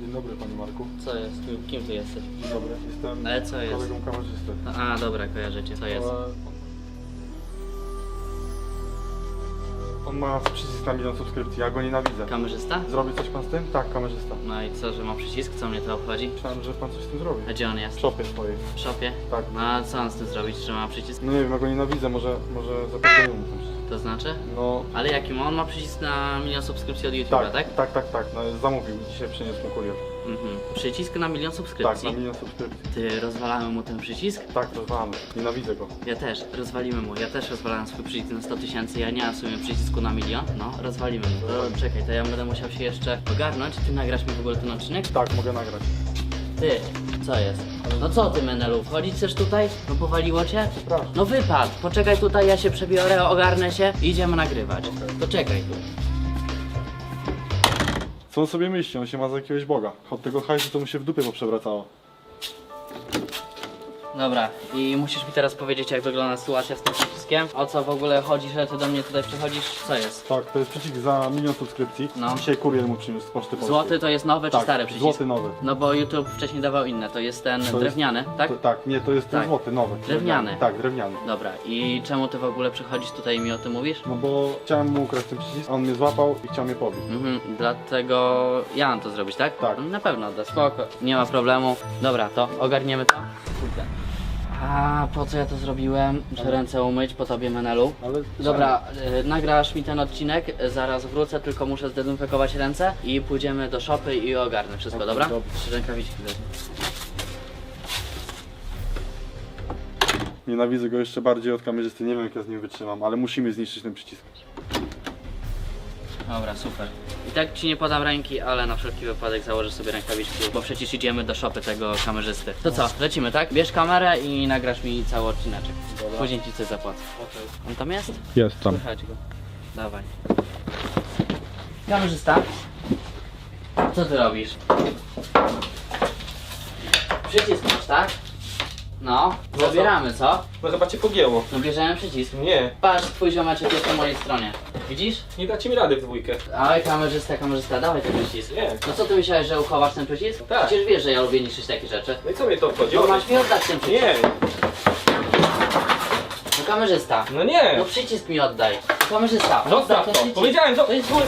Dzień dobry Panie Marku. Co jest? Kim ty jesteś? Dzień dobry. Jestem Ale co jest? kolegą kamerzysty. A, dobra, kojarzycie, co jest? Ale On ma przycisk na milion subskrypcji, ja go nienawidzę. Kamerzysta? Zrobi coś pan z tym? Tak, kamerzysta. No i co, że ma przycisk? Co mnie to obchodzi? Myślałem, że pan coś z tym zrobi. A gdzie on jest? W szopie swojej. W szopie? Tak. No a co on z tym zrobić, że ma przycisk? No nie wiem, ja go nienawidzę, może, może zapierdolę mu ten przycisk. To znaczy? No, Ale jaki ma? On ma przycisk na milion subskrypcji od YouTube'a, tak, tak? tak, tak, tak, no, zamówił, dzisiaj przyniósł mu kurier. Mhm. Przycisk na milion Tak, subskrypcji? na milion subskrypcji. Ty, rozwalamy mu ten przycisk? Tak, rozwalamy. Nienawidzę go. Ja też, rozwalimy mu. Ja też rozwalałem swój przycisk na 100 tysięcy, ja nie mam w sumie przycisku na milion. No, rozwalimy mu. To, czekaj, to ja będę musiał się jeszcze ogarnąć. Ty nagrasz mi w ogóle ten odcinek? Tak, mogę nagrać. Ty, co jest? No co ty, Menelu, wchodzić chcesz tutaj? No powaliło cię? Przepraszam. No wypad, poczekaj tutaj, ja się przebiorę, ogarnę się i idziemy nagrywać. To czekaj tu. Co on sobie myśli? On się ma za jakiegoś boga. Od tego hajsu to mu się w dupie poprzewracało. Dobra, i musisz mi teraz powiedzieć, jak wygląda sytuacja z tym O co w ogóle chodzi, że ty do mnie tutaj przychodzisz? Co jest? Tak, to jest przycisk za milion subskrypcji. No. Dzisiaj kurier mu przyniósł z Poczty Polskiej. Złoty to jest nowy czy tak, stary przycisk? złoty nowy. No bo YouTube wcześniej dawał inne, to jest ten jest- drewniany, tak? To, tak, nie, to jest ten Tak. złoty, nowy. Drewniany. Tak, drewniany. Dobra, i czemu ty w ogóle przychodzisz tutaj i mi o tym mówisz? No bo chciałem mu ukraść ten przycisk, on mnie złapał i chciał mnie pobić. Mhm, dlatego ja mam to zrobić, tak? Tak. Na pewno, da spoko, nie ma problemu. Dobra, to ogarniemy to. Kurde. A po co ja to zrobiłem? Muszę ręce umyć po tobie, Menelu. Ale Dobra, y, nagrasz mi ten odcinek, y, zaraz wrócę, tylko muszę zdezynfekować ręce i pójdziemy do szopy i ogarnę wszystko, Okej, dobra? dobra. Trzy rękawiczki wezmę. Nienawidzę go jeszcze bardziej od kamerzysty, nie wiem jak ja z nim wytrzymam, ale musimy zniszczyć ten przycisk. Dobra, super. I tak ci nie podam ręki, ale na wszelki wypadek założę sobie rękawiczki, bo przecież idziemy do szopy tego kamerzysty. To co, lecimy, tak? Bierz kamerę i nagrasz mi cały odcineczek. Dobra. Później ci coś zapłacę. On tam jest? Jest Słychać go. Dawaj. Kamerzysta? Co ty robisz? Przycisk masz, tak? No, co? zabieramy, co? No chyba cię pogięło. No bierzemy przycisk. Nie, Patrz, twój ziomeczek jest po mojej stronie. Widzisz? nie dacie mi rady w dwójkę. Ale kamerzysta, kamerzysta, dawaj ten przycisk. Nie. No co ty myślałeś, że uchowasz ten przycisk? Tak. Przecież wiesz, że ja lubię niszczyć takie rzeczy. No i co mnie to obchodzi? No masz mi oddać ten przycisk. Nie, No kamerzysta. no nie. No przycisk mi oddaj. Kamerzysta, oddaj Zostaw ten to. przycisk. Powiedziałem, zo- To jest mój...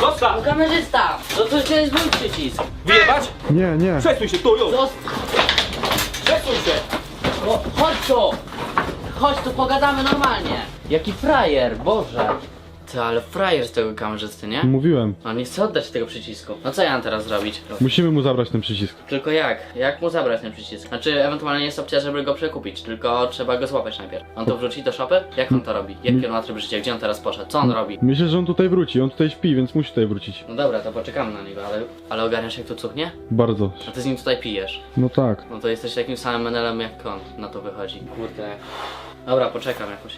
No zostaw. kamerzysta! No to, to jest mój przycisk. Wyjebać? Nie, nie. Przesuń się, tu już. Zost... Przesuń się. No, chodź tu! Chodź tu, pogadamy normalnie. Jaki frajer, Boże. Ty, ale frajer z tego kamerzysty, nie? Mówiłem. On nie chce oddać tego przycisku. No co ja mam teraz zrobić? Musimy mu zabrać ten przycisk. Tylko jak? Jak mu zabrać ten przycisk? Znaczy, ewentualnie jest opcja, żeby go przekupić, tylko trzeba go złapać najpierw. On tu wróci do szopy? Jak on to robi? Jaki on ma tryb życia? Gdzie on teraz poszedł? Co on robi? Myślę, że on tutaj wróci, on tutaj śpi, więc musi tutaj wrócić. No dobra, to poczekamy na niego, ale, ale ogarniasz jak tu cuchnie? Bardzo. A ty z nim tutaj pijesz. No tak. No to jesteś takim samym menelem jak on, na to wychodzi. Kurde. Dobra, poczekam jakoś.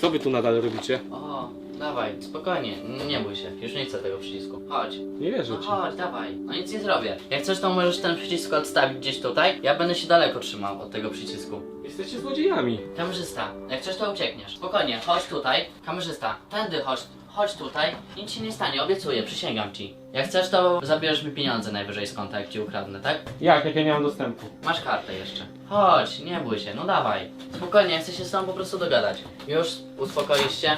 Co wy tu nadal robicie? O, dawaj, spokojnie, nie bój się, już nie chcę tego przycisku. Chodź. Nie wierzę No ci. chodź, dawaj. No nic nie zrobię. Jak chcesz, to możesz ten przycisk odstawić gdzieś tutaj. Ja będę się daleko trzymał od tego przycisku. Jesteście złodziejami. Kamerzysta, jak chcesz, to uciekniesz. Spokojnie, chodź tutaj. Kamerzysta, tędy chodź. Chodź tutaj, nic ci nie stanie, obiecuję, przysięgam ci. Jak chcesz, to zabierzesz mi pieniądze najwyżej z konta, jak ci ukradnę, tak? Jak, jak ja nie mam dostępu? Masz kartę jeszcze. Chodź, nie bój się, no dawaj. Spokojnie, chcę się z tobą po prostu dogadać. Już uspokoisz się.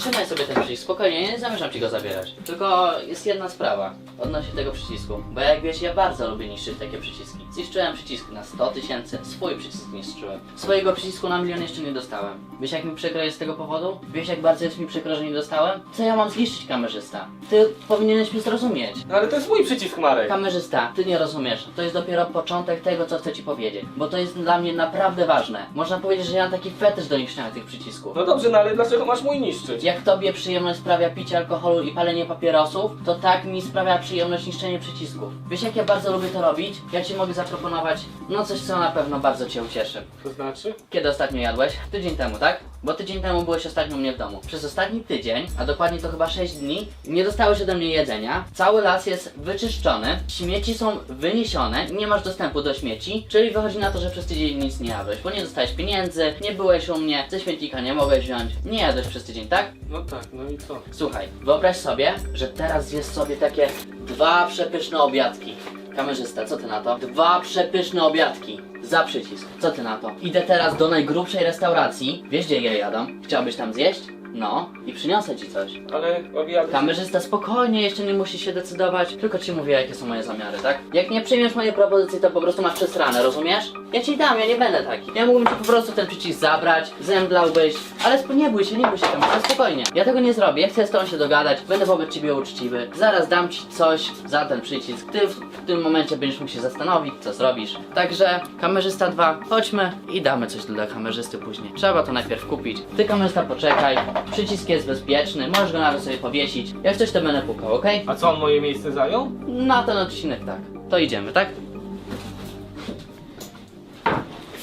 Trzymaj sobie ten przycisk, spokojnie, nie zamierzam ci go zabierać. Tylko jest jedna sprawa odnośnie tego przycisku. Bo jak wiesz, ja bardzo lubię niszczyć takie przyciski. Zniszczyłem przycisk na 100 tysięcy, swój przycisk niszczyłem. Swojego przycisku na milion jeszcze nie dostałem. Wiesz jak mi przykro jest z tego powodu? Wiesz jak bardzo jest mi przykro, że nie dostałem? Co ja mam zniszczyć kamerzysta? Ty powinieneś mi zrozumieć. No ale to jest mój przycisk, Marek. Kamerzysta, ty nie rozumiesz. To jest dopiero początek tego, co chcę ci powiedzieć. Bo to jest dla mnie naprawdę ważne. Można powiedzieć, że ja mam taki fetysz do niszczenia tych przycisków. No dobrze, no ale dlaczego masz mój niszczyć? Jak tobie przyjemność sprawia picie alkoholu i palenie papierosów, to tak mi sprawia przyjemność niszczenie przycisków. Wiesz jak ja bardzo lubię to robić? Ja ci mogę zaproponować, no coś co na pewno bardzo cię ucieszy. To znaczy? Kiedy ostatnio jadłeś? Tydzień temu, tak? Bo tydzień temu byłeś ostatnio u mnie w domu. Przez ostatni tydzień, a dokładnie to chyba 6 dni, nie dostałeś ode mnie jedzenia. Cały las jest wyczyszczony, śmieci są wyniesione, nie masz dostępu do śmieci, czyli wychodzi na to, że przez tydzień nic nie jadłeś, bo nie dostałeś pieniędzy, nie byłeś u mnie, ze śmietnika nie mogłeś wziąć, nie jadłeś przez tydzień, tak? No tak, no i co? Słuchaj, wyobraź sobie, że teraz zjesz sobie takie dwa przepyszne obiadki. Kamerzysta, co ty na to? Dwa przepyszne obiadki. Za przycisk. Co ty na to? Idę teraz do najgrubszej restauracji. Wiesz gdzie ja jadam? Chciałbyś tam zjeść? No, i przyniosę ci coś. Ale obiady... Kamerzysta, spokojnie, jeszcze nie musisz się decydować. Tylko ci mówię, jakie są moje zamiary, tak? Jak nie przyjmiesz mojej propozycji, to po prostu masz przesrane, rozumiesz? Ja ci dam, ja nie będę taki. Ja mógłbym ci po prostu ten przycisk zabrać, zemdlałbyś, ale sp- nie bój się, nie bój się tam, spokojnie. Ja tego nie zrobię, ja chcę z tobą się dogadać, będę wobec ciebie uczciwy. Zaraz dam ci coś za ten przycisk. Ty w, w tym momencie będziesz mógł się zastanowić, co zrobisz. Także, kamerzysta 2, chodźmy i damy coś dla kamerzysty później. Trzeba to najpierw kupić. Ty kamerzysta poczekaj, przycisk jest bezpieczny, możesz go nawet sobie powiesić. Jak coś to będę pukał, okej? A co, on moje miejsce zajął? Na ten odcinek tak. To idziemy, tak?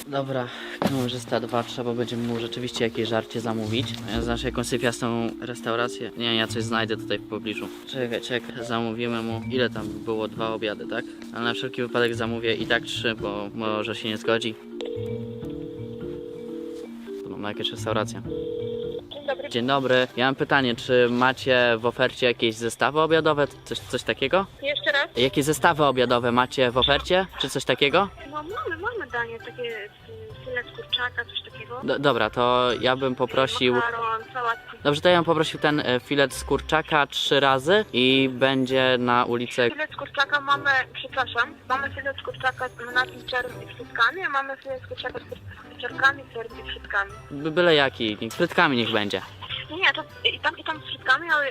Dobra, kamerzysta 2, trzeba będzie mu rzeczywiście jakieś żarcie zamówić. Znasz jakąś sypiastą restaurację? Nie, ja coś znajdę tutaj w pobliżu. Czekaj, czekaj, zamówimy mu. Ile tam było? Dwa obiady, tak? Ale na wszelki wypadek zamówię i tak trzy, bo może się nie zgodzi. Tu mamy jakieś restauracje. Dzień dobry. Ja mam pytanie, czy macie w ofercie jakieś zestawy obiadowe? Coś, coś takiego? Jeszcze raz. Jakie zestawy obiadowe macie w ofercie? Czy coś takiego? No mamy, mamy danie, takie y, filet kurczaka, coś takiego. Do, dobra, to ja bym poprosił. Makaron, sałatki. Dobrze, to ja bym poprosił ten e, filet z kurczaka trzy razy i będzie na ulicę. Filet z kurczaka mamy, przepraszam, mamy filet z kurczaka z czerwym i a mamy filet z kurczaka z z pieczarkami, serem i frytkami. by- Byle jaki, niech- frytkami niech będzie. Nie, nie, to i tam, i tam z frytkami, ale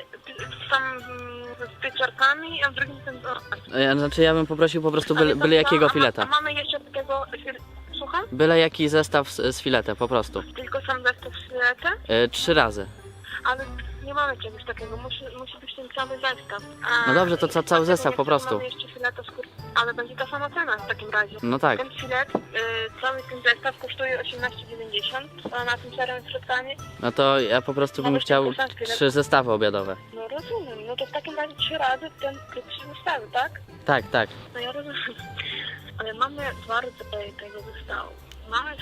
tam mm, z pieczarkami, a w drugim ten... o, E, Znaczy, ja bym poprosił po prostu byle, byle jakiego fileta. A mamy jeszcze takiego... Słucham? Byle jaki zestaw z, z filetem, po prostu. Tylko sam zestaw fileta? E, Trzy razy. Ale nie mamy czegoś takiego, musi, musi być ten cały zestaw. A, No dobrze, to ca- cały zestaw po prostu. Mamy jeszcze fileta z kur... ale będzie ta sama cena w takim razie. No tak. Ten filet, y, cały ten zestaw kosztuje 18,90, a na tym serem z frytkami, No to ja po prostu bym chciał filet. trzy zestawy obiadowe. no rozumiem, no to w takim razie trzy razy ten klip się wystawi, tak? Tak, tak. No ja rozumiem. Ale mamy dwa rodzaje tego zestawu. Mamy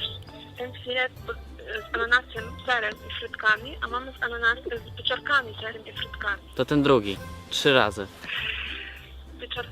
ten filet y, z ananasem, serem i frytkami, a mamy z ananasem, z pieczarkami, serem i frytkami. To ten drugi. Trzy razy. Pieczar...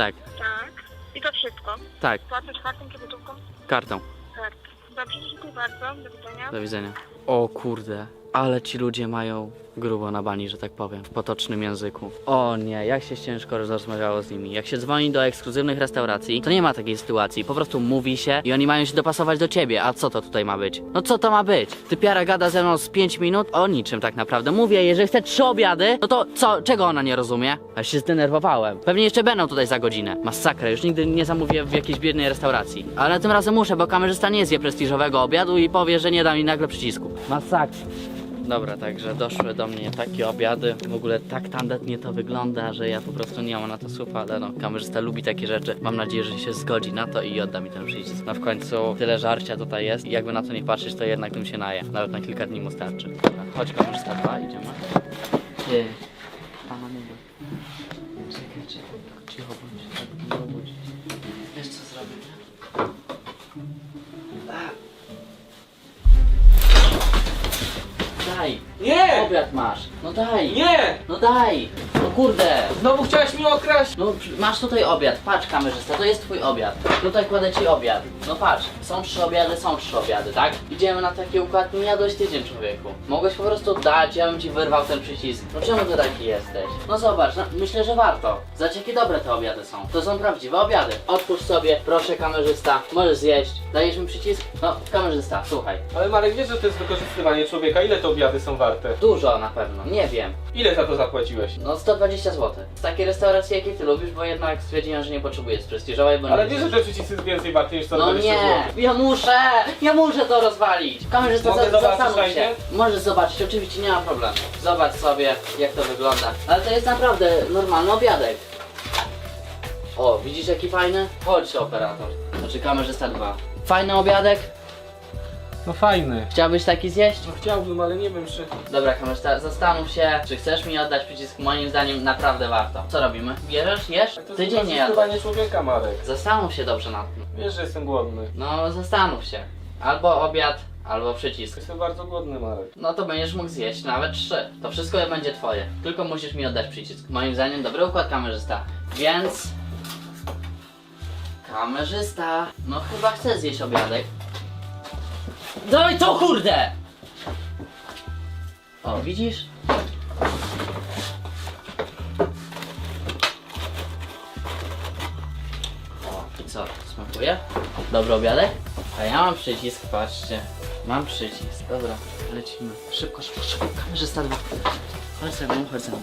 tak? Tak. I to wszystko. tak. Płacisz kartą czy gotówką? Kartą. Tak. Dobrze, dziękuję bardzo. Do widzenia. Do widzenia. O kurde, ale ci ludzie mają grubo na bani, że tak powiem, w potocznym języku. O nie, jak się ciężko rozmawiało z nimi. Jak się dzwoni do ekskluzywnych restauracji, to nie ma takiej sytuacji. Po prostu mówi się i oni mają się dopasować do ciebie. A co to tutaj ma być? No co to ma być? Typiara gada ze mną z 5 minut o niczym tak naprawdę. Mówię jej, że chcę trzy obiady, no to co, czego ona nie rozumie? Aż się zdenerwowałem. Pewnie jeszcze będą tutaj za godzinę. Masakra, już nigdy nie zamówię w jakiejś biednej restauracji. Ale tym razem muszę, bo kamerzysta nie zje prestiżowego obiadu i powie, że nie da mi nagle przycisku. Masakra. Dobra, także doszły do mnie takie obiady. W ogóle tak tandetnie to wygląda, że ja po prostu nie mam na to słów, ale no, kamerzysta lubi takie rzeczy. Mam nadzieję, że się zgodzi na to i odda mi ten przycisk. No w końcu tyle żarcia tutaj jest i jakby na to nie patrzeć, to jednak tym się naje. Nawet na kilka dni mu starczy. Dobra, chodź kamerzysta 2, idziemy. Ty, Obiad masz! No daj! Nie! No daj! No kurde! Znowu chciałeś mnie okraść? No masz tutaj obiad, patrz kamerzysta, to jest twój obiad. Tutaj kładę ci obiad. No patrz, są trzy obiady, są trzy obiady, tak? Idziemy na taki układ, nie jadłeś tydzień człowieku. Mogłeś po prostu dać, ja bym ci wyrwał ten przycisk. No czemu ty taki jesteś? No zobacz, no, myślę, że warto. Zobacz jakie dobre te obiady są. To są prawdziwe obiady. Otwórz sobie, proszę kamerzysta, możesz zjeść. Dajesz mi przycisk? No kamerzysta, słuchaj. Ale Marek, wiesz, że to jest wykorzystywanie człowieka. Ile te obiady są warte? Dużo na pewno, nie wiem. Ile za to zapłaciłeś? No 120 zł. Z takiej restauracji jakiej ty lubisz, bo jednak stwierdziłem, że nie potrzebuję z prestiżowej, bo Ale nie wiesz, że przycisy jest więcej warte niż No 120 nie, zł. ja muszę, ja muszę to rozwalić. Kamerzysta, Mogę za, zobaczyć zastanów się. fajnie? Możesz zobaczyć, oczywiście nie ma problemu. Zobacz sobie, jak to wygląda. Ale to jest naprawdę normalny obiadek. O, widzisz jaki fajny? Chodź operator. Znaczy kamerzysta 2. Fajny obiadek? No fajny. Chciałbyś taki zjeść? No chciałbym, ale nie wiem czy... Dobra, kamerzysta, zastanów się, czy chcesz mi oddać przycisk. Moim zdaniem naprawdę warto. Co robimy? Bierzesz, jesz? To jest Tydzień nie jadł. wykorzystywanie człowieka, Marek. Zastanów się dobrze nad tym. Wiesz, że jestem głodny. No, zastanów się. Albo obiad, albo przycisk. Jestem bardzo głodny, Marek. No to będziesz mógł zjeść nawet trzy. To wszystko będzie twoje. Tylko musisz mi oddać przycisk. Moim zdaniem dobry układ kamerzysta. Więc... Kamerzysta. No chyba chce zjeść obiadek. No i co kurde! O, widzisz? O, i co? Smakuje? Dobry obiadek? A ja mam przycisk, patrzcie. Mam przycisk. Dobra, lecimy. Szybko, szybko, szybko. Kamerzysta dwa. Chodź ze mną, chodź ze mną.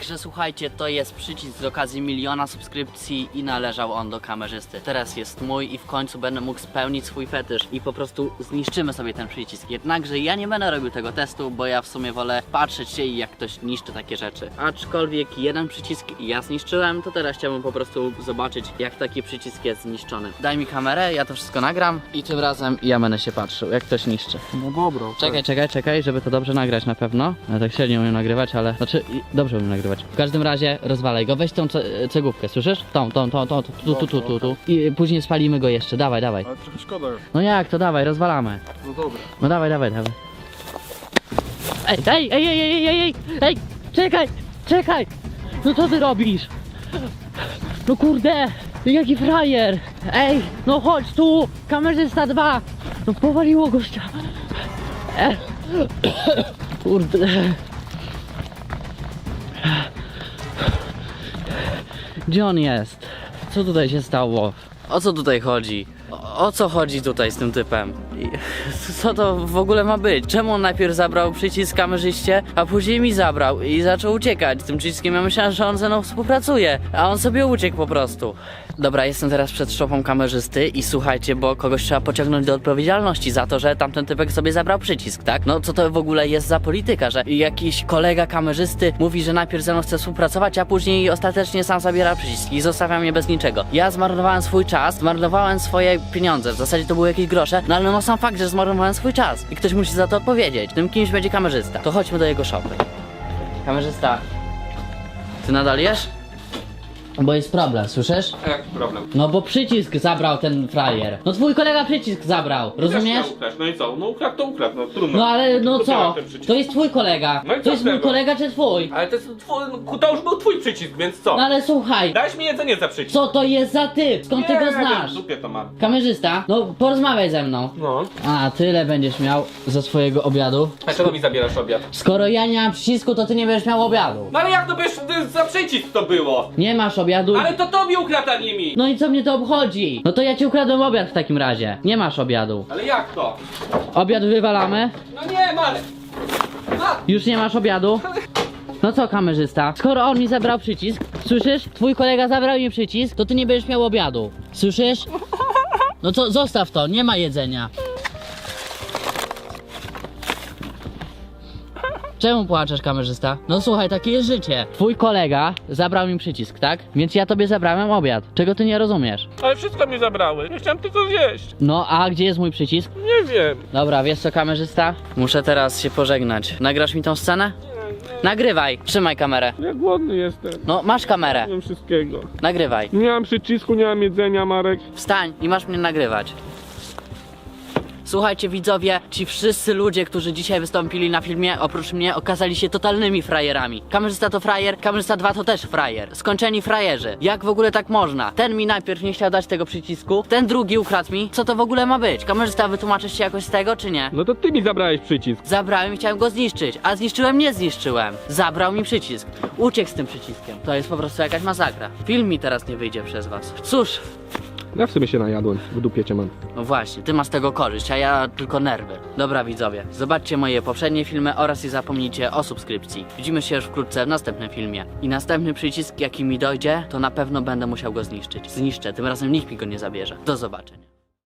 Także słuchajcie, to jest przycisk z okazji miliona subskrypcji i należał on do kamerzysty. Teraz jest mój i w końcu będę mógł spełnić swój fetysz i po prostu zniszczymy sobie ten przycisk. Jednakże ja nie będę robił tego testu, bo ja w sumie wolę patrzeć się i jak ktoś niszczy takie rzeczy. Aczkolwiek jeden przycisk ja zniszczyłem, to teraz chciałbym po prostu zobaczyć jak taki przycisk jest zniszczony. Daj mi kamerę, ja to wszystko nagram i tym razem ja będę się patrzył jak ktoś niszczy. No dobra. Czekaj, czekaj, czekaj, żeby to dobrze nagrać na pewno. Ja tak średnio umiem nagrywać, ale... Znaczy, dobrze umiem nagrywać. W każdym razie rozwalaj go, weź tą ce cegówkę, słyszysz? Tą, tą, tą, tą, tu, tu, tu, tu, tu, tu. I później spalimy go jeszcze, dawaj, dawaj. Ale trochę szkoda. No jak, to dawaj, rozwalamy. No dobra. No dawaj, dawaj, dawaj. Ej, ej, ej, ej, ej, ej, ej, ej, czekaj, czekaj! No co ty robisz? No kurde, jaki frajer! Ej, no chodź tu, kamerzysta 2! No powaliło gościa. E. Kurde. Gdzie on jest? Co tutaj się stało? O co tutaj chodzi? O, co chodzi tutaj z tym typem? Co to w ogóle ma być? Czemu on najpierw zabrał przycisk kamerzyście, a później mi zabrał i zaczął uciekać z tym przyciskiem? Ja myślałem, że on ze mną współpracuje, a on sobie uciekł po prostu. Dobra, jestem teraz przed szopą kamerzysty i słuchajcie, bo kogoś trzeba pociągnąć do odpowiedzialności za to, że tamten typek sobie zabrał przycisk, tak? No co to w ogóle jest za polityka, że jakiś kolega kamerzysty mówi, że najpierw ze mną chce współpracować, a później ostatecznie sam zabiera przycisk i zostawia mnie bez niczego. Ja zmarnowałem swój czas, zmarnowałem swoje pieniądze, w zasadzie to były jakieś grosze, no ale no sam fakt, że zmarnowałem swój czas i ktoś musi za to odpowiedzieć. Tym kimś będzie kamerzysta. To chodźmy do jego szopy. Kamerzysta, ty nadal jesz? Bo jest problem, słyszysz? A jaki problem? No bo przycisk zabrał ten frajer. No twój kolega przycisk zabrał, rozumiesz? Też miał ukraść. No i co? No ukradł to ukradł, no trudno. No ale no To co? teraz ten przycisk. To jest twój kolega. No i To co jest z mój tego? kolega czy twój? Ale to, jest twój, no, to już był twój przycisk, więc co? No ale słuchaj, Dałeś mi jedzenie za przycisk. co to jest za typ? Skąd ty go znasz? w dupie to mam. Kamerzysta, no porozmawiaj ze mną. No. A, tyle będziesz miał ze swojego obiadu. A czego mi zabierasz obiad? Skoro ja nie mam przycisku, to ty nie będziesz miał obiadu. No ale jak to to za przycisk to było? Nie masz obiadu. Ale to tobie ukradł, a nie mi. No i co mnie to obchodzi? No to ja ci ukradłem obiad w takim razie. Nie masz obiadu. Ale jak to? Obiad wywalamy? No nie. Ma- Już nie masz obiadu? No co kamerzysta? Skoro on mi zabrał przycisk, słyszysz? Twój kolega zabrał mi przycisk, to ty nie będziesz miał obiadu. Słyszysz? No to zostaw to, nie ma jedzenia. Czemu płaczesz kamerzysta? No słuchaj, takie jest życie. Twój kolega zabrał mi przycisk, tak? Więc ja tobie zabrałem obiad. Czego ty nie rozumiesz? Ale wszystko mi zabrały. Nie chciałem tylko zjeść. No a gdzie jest mój przycisk? Nie wiem. Dobra, wiesz co kamerzysta? Muszę teraz się pożegnać. Nagrasz mi tą scenę? Nagrywaj, trzymaj kamerę. Ja głodny jestem. No, masz kamerę. wiem wszystkiego. Nagrywaj. Nie mam przycisku, nie mam jedzenia, Marek. Wstań i masz mnie nagrywać. Słuchajcie widzowie, ci wszyscy ludzie, którzy dzisiaj wystąpili na filmie, oprócz mnie, okazali się totalnymi frajerami. Kamerzysta to frajer, kamerzysta 2 to też frajer. Skończeni frajerzy. Jak w ogóle tak można? Ten mi najpierw nie chciał dać tego przycisku, ten drugi ukradł mi. Co to w ogóle ma być? Kamerzysta, wytłumaczysz się jakoś z tego, czy nie? No to ty mi zabrałeś przycisk. Zabrałem i chciałem go zniszczyć, a zniszczyłem, nie zniszczyłem. Zabrał mi przycisk. Uciekł z tym przyciskiem. To jest po prostu jakaś masakra. Film mi teraz nie wyjdzie przez was. Cóż, Ja w sumie się najadłem. W dupie cię mam. no właśnie, ty masz z tego korzyść, a ja tylko nerwy. Dobra widzowie, zobaczcie moje poprzednie filmy oraz nie zapomnijcie o subskrypcji. Widzimy się już wkrótce w następnym filmie. I następny przycisk, jaki mi dojdzie, to na pewno będę musiał go zniszczyć. Zniszczę, tym razem nikt mi go nie zabierze. Do zobaczenia.